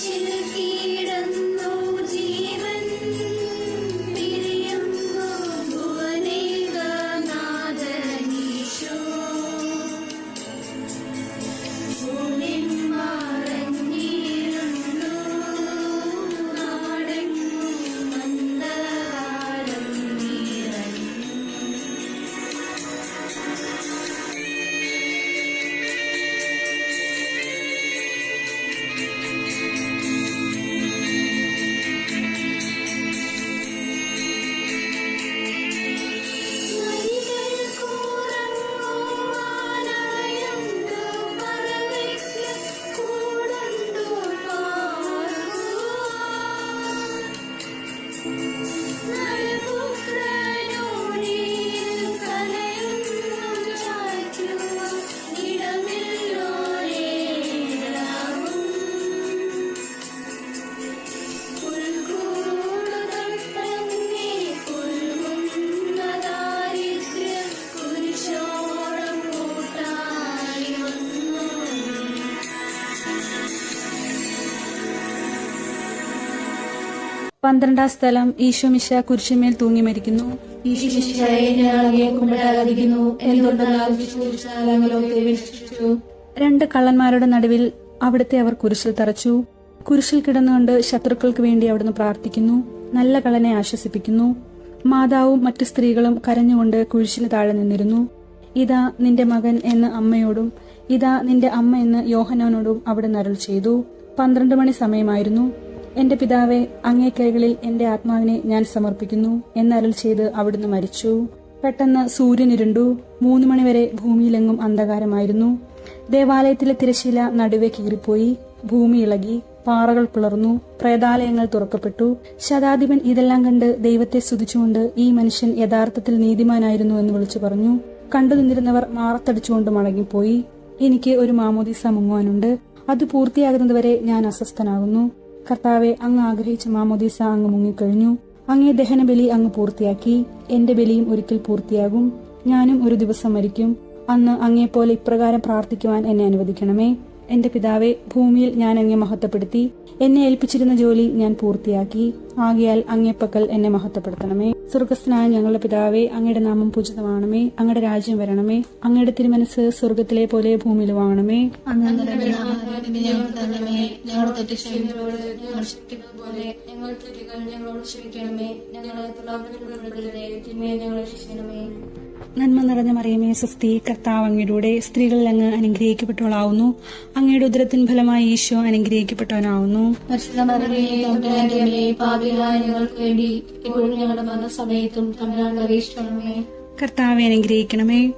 Krishna. പന്ത്രണ്ടാം സ്ഥലം ഈശോ മിശ കുരിശുമേൽ തൂങ്ങി മരിക്കുന്നു. രണ്ട് കള്ളന്മാരുടെ നടുവിൽ അവിടുത്തെ അവർ കുരിശിൽ തറച്ചു. കുരിശിൽ കിടന്നുകൊണ്ട് ശത്രുക്കൾക്ക് വേണ്ടി അവിടുന്ന് പ്രാർത്ഥിക്കുന്നു. നല്ല കള്ളനെ ആശ്വസിപ്പിക്കുന്നു. മാതാവും മറ്റു സ്ത്രീകളും കരഞ്ഞുകൊണ്ട് കുരിശിന് താഴെ നിന്നിരുന്നു. ഇതാ നിന്റെ മകൻ എന്ന് അമ്മയോടും ഇതാ നിന്റെ അമ്മ എന്ന് യോഹനോനോടും അവിടെ നരൾ ചെയ്തു. പന്ത്രണ്ട് മണി സമയമായിരുന്നു. എന്റെ പിതാവെ അങ്ങേ കൈകളിൽ എന്റെ ആത്മാവിനെ ഞാൻ സമർപ്പിക്കുന്നു. എന്നരൽ ചെയ്ത് അവിടുന്ന് മരിച്ചു. പെട്ടെന്ന് സൂര്യൻ ഇരുണ്ടു. മൂന്ന് മണിവരെ ഭൂമിയിലെങ്ങും അന്ധകാരമായിരുന്നു. ദേവാലയത്തിലെ തിരശീല നടുവെ കീറിപ്പോയി. ഭൂമി ഇളകി. പാറകൾ പിളർന്നു. പ്രേതാലയങ്ങൾ തുറക്കപ്പെട്ടു. ശതാധിപൻ ഇതെല്ലാം കണ്ട് ദൈവത്തെ സ്തുതിച്ചുകൊണ്ട് ഈ മനുഷ്യൻ യഥാർത്ഥത്തിൽ നീതിമാനായിരുന്നു എന്ന് വിളിച്ചു പറഞ്ഞു. കണ്ടു നിന്നിരുന്നവർ മാറത്തടിച്ചുകൊണ്ട് മടങ്ങിപ്പോയി. എനിക്ക് ഒരു മാമോദീസ മുങ്ങുവാനുണ്ട്. അത് പൂർത്തിയാകുന്നതുവരെ ഞാൻ അസ്വസ്ഥനാകുന്നു. കർത്താവെ അങ്ങ് ആഗ്രഹിച്ച മാമോദീസ അങ്ങ് മുങ്ങിക്കഴിഞ്ഞു. അങ്ങേ ദഹന ബലി അങ്ങ് പൂർത്തിയാക്കി. എന്റെ ബലിയും ഒരിക്കൽ പൂർത്തിയാകും. ഞാനും ഒരു ദിവസം മരിക്കും. അന്ന് അങ്ങേപ്പോലെ ഇപ്രകാരം പ്രാർത്ഥിക്കുവാൻ എന്നെ അനുവദിക്കണമേ. എന്റെ പിതാവെ ഭൂമിയിൽ ഞാൻ അങ്ങെ മഹത്വപ്പെടുത്തി. എന്നെ ഏൽപ്പിച്ചിരുന്ന ജോലി ഞാൻ പൂർത്തിയാക്കി. ആകിയാൽ അങ്ങേപ്പക്കൽ എന്നെ മഹത്വപ്പെടുത്തണമേ. സ്വർഗസ്ഥനായ ഞങ്ങളുടെ പിതാവേ അങ്ങയുടെ നാമം പൂജിതമാണമേ. അങ്ങയുടെ രാജ്യം വരണമേ. അങ്ങയുടെ തിരുമനസ് സ്വർഗത്തിലെ പോലെ ഭൂമിയിൽ തന്നെ ഞങ്ങളുടെ നന്മ നിറഞ്ഞ മറിയമേ സുസ്തി കർത്താവ് അങ്ങയുടെ സ്ത്രീകളിൽ അങ്ങ് അനുഗ്രഹിക്കപ്പെട്ടവളാവുന്നു. അങ്ങയുടെ ഉദരത്തിൻ ഫലമായി ഈശോ അനുഗ്രഹിക്കപ്പെട്ടവനാവുന്നു. കർത്താവെ അനുഗ്രഹിക്കണമേ.